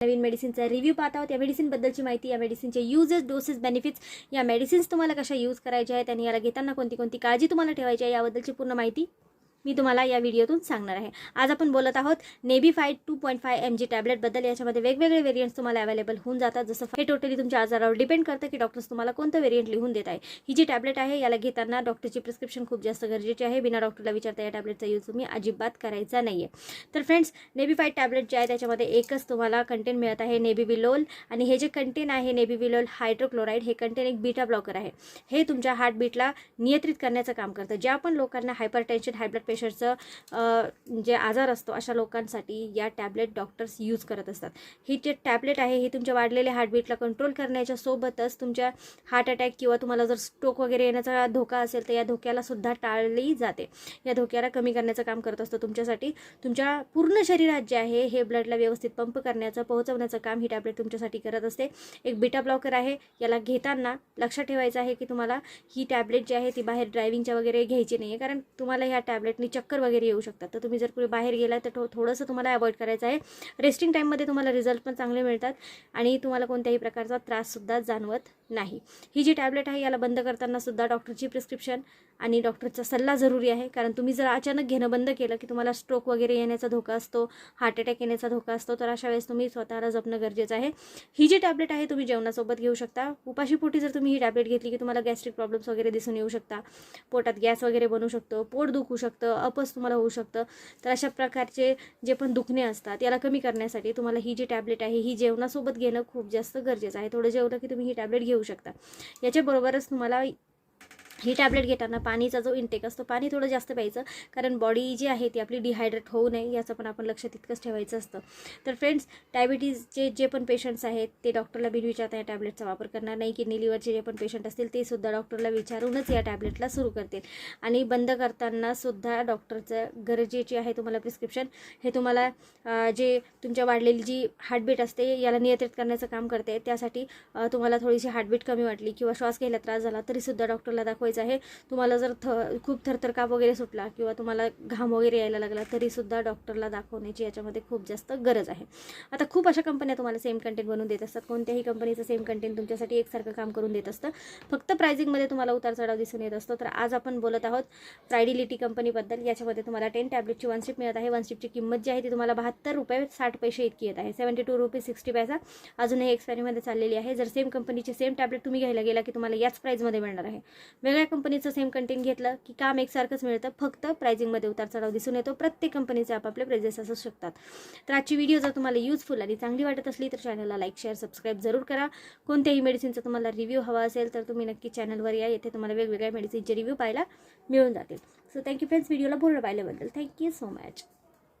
नवीन मेडिसिनचा review पाहत आहोत. या मेडिसिनबद्दलची माहिती या मेडिसिनचे युजेस डोसेस बेनिफिट्स या मेडिसिन्स तुम्हाला कशा यूज करायच्या आहेत आणि याला घेताना कोणती कोणती काळजी तुम्हाला ठेवायची आहे याबद्दलची पूर्ण माहिती मी तुम्हाला या व्हिडिओतून सांगणार आहे. आज आपण बोलत आहोत नेबी fight two point five M G टॅबलेटबद्दल याच्यामध्ये वेगवेगळे वेरियंट्स तुम्हाला अवेलेबल होऊन जातात. जसं हे टोटली तुमच्या आजारावर डिपेंड करतं की डॉक्टर्स तुम्हाला कोणतं वेरियंट लिहून देत आहे. ही जी टॅबलेट आहे याला घेताना डॉक्टरची प्रिस्क्रिप्शन खूप जास्त गरजेची आहे. बिना डॉक्टरला विचारता या टॅबलेटचा यूज तुम्ही अजिबात करायचा नाही आहे तर फ्रेंड्स नेबी टॅबलेट जे आहे त्याच्यामध्ये एकच तुम्हाला कंटेंट मिळत आहे नेबी विलोल आणि हे जे कंटेन आहे नेबीविलोल हायड्रोक्लोराईड हे कंटेन एक बीटा ब्लॉकर आहे. हे तुमच्या हार्टबीटला नियंत्रित करण्याचं काम करतं. ज्या पण लोकांना हायपर टेन्शन प्रेशरचं जे आजार असतो अशा लोकांसाठी या टॅबलेट डॉक्टर्स यूज करत असतात. ही जे टॅबलेट आहे हे तुमच्या वाढलेल्या हार्टबीटला कंट्रोल करण्याच्या सोबतच तुमच्या हार्ट अटॅक किंवा तुम्हाला जर स्ट्रोक वगैरे येण्याचा धोका असेल तर या धोक्याला सुद्धा टाळली जाते. या धोक्याला कमी करण्याचं काम करत असतो तुमच्यासाठी. तुमच्या पूर्ण शरीरात जे आहे हे ब्लडला व्यवस्थित पंप करण्याचं पोहोचवण्याचं काम ही टॅबलेट तुमच्यासाठी करत असते. एक बीटा ब्लॉकर आहे याला घेताना लक्षात ठेवायचं आहे की तुम्हाला ही टॅबलेट जी आहे ती बाहेर ड्रायव्हिंगच्या वगैरे घ्यायची नाही आहे कारण तुम्हाला ह्या टॅबलेटनी चक्कर वगैरे येऊ शकतात. तर तुम्ही जर कुठे बाहेर गेला तर थोडंसं तुम्हाला अवॉइड करायचं आहे. रेस्टिंग टाईममध्ये तुम्हाला रिझल्ट पण चांगले मिळतात आणि तुम्हाला कोणत्याही प्रकारचा त्राससुद्धा जाणवत नाही. ही जी टॅबलेट आहे याला बंद करताना सुद्धा डॉक्टरची प्रिस्क्रिप्शन आणि डॉक्टरचा सल्ला जरुरी आहे. कारण तुम्ही जर अचानक घेणं बंद केलं की तुम्हाला स्ट्रोक वगैरे येण्याचा धोका असतो हार्ट अटॅक येण्याचा धोका असतो तर अशा वेळेस तुम्ही स्वतःला जपणं गरजेचं आहे. ही जी टॅबलेट आहे तुम्ही जेवणासोबत घेऊ शकता. उपाशीपोटी जर तुम्ही ही टॅबलेट घेतली की तुम्हाला गॅस्ट्रिक प्रॉब्लेम्स वगैरे दिसून येऊ शकता. पोटात गॅस वगैरे बनू शकतो पोट दुखू शकतं अपस तुम्हाला होऊ शकतं. तर अशा प्रकारचे जे पण दुखणे असतात याला कमी करण्यासाठी तुम्हाला ही जी टॅबलेट आहे ही जेवणासोबत घेणं खूप जास्त गरजेचं आहे. थोडं जेवलं की तुम्ही ही टॅबलेट घेऊ शकता. याच्याबरोबरच तुम्हाला ही टॅबलेट घेताना पाणीचा जो इंटेक असतो पाणी थोडं जास्त प्यायचं. कारण बॉडी जी आहे ती आपली डिहायड्रेट होऊ नये याचं पण आपण लक्ष तितकंच ठेवायचं असतं. तर फ्रेंड्स डायबिटीजचे जे पण पेशंट्स आहेत ते डॉक्टरला बिन विचारता या टॅबलेटचा वापर करणार नाही. किडनी लिव्हरचे जे पण पेशंट असतील ते सुद्धा डॉक्टरला विचारूनच या टॅबलेटला सुरू करतील. आणि बंद करताना सुद्धा डॉक्टरचं गरजेची आहे तुम्हाला प्रिस्क्रिप्शन हे तुम्हाला जे तुमच्या वाढलेली जी हार्टबीट असते याला नियंत्रित करण्याचं काम करते. त्यासाठी तुम्हाला थोडीशी हार्टबीट कमी वाटली किंवा श्वास घ्यायला त्रास झाला तरीसुद्धा डॉक्टरला दाखवायचं आहे. तुम्हाला जर थ खूप थरथर काप वगैरे सुटला किंवा तुम्हाला घाम वगैरे यायला लागला तरीसुद्धा डॉक्टरला दाखवण्याची याच्यामध्ये खूप जास्त गरज आहे. आता खूप अशा कंपन्या तुम्हाला सेम कंटेंट बनवून देत असतात. कोणत्याही कंपनीचं सेम कंटेंट तुमच्यासाठी एकसारखं काम करून देत असतं. फक्त प्रायझिंगमध्ये तुम्हाला उतार चढाव दिसून येत असतो. तर आज आपण बोलत आहोत प्रायडिलिटी कंपनीबद्दल याच्यामध्ये तुम्हाला टेन टॅबलेटची वन स्ट्रीप मिळत आहे. वन स्ट्रीपची किंमत जी आहे ती तुम्हाला बहात्तर रुपये साठ पैसे इतकी येत आहे. सेवन्टी टू रुपीज सिक्स्टी पैसा अजूनही एक्सपायरीमध्ये चाललेली आहे. जर सेम कंपनीचे सेम टॅबलेट तुम्ही घ्यायला गेला की तुम्हाला याच प्राईजमध्ये मिळणार आहे. वेगळ्या कंपनीचं सेम कंटेंट घेतलं की काम एकसारखंच मिळतं. फक्त प्रायझिंगमध्ये उतार चढाव दिसून येतो. प्रत्येक कंपनीचे आपापले प्राइजेस असू शकतात. तर आजची व्हिडिओ जर तुम्हाला युजफुल आणि चांगली वाटत असली तर चॅनलला लाईक शेअर सबस्क्राईब जरूर करा. कोणत्याही मेडिसिनचा तुम्हाला रिव्ह्यू हवा असेल तर तुम्ही नक्की चॅनलवर या. येथे तुम्हाला वेगवेगळ्या मेडिसिनचे रिव्ह्यू पाहायला मिळून जातील. सो थँक्यू फ्रेंड्स व्हिडिओला पूर्ण पाहिल्याबद्दल थँक्यू सो मच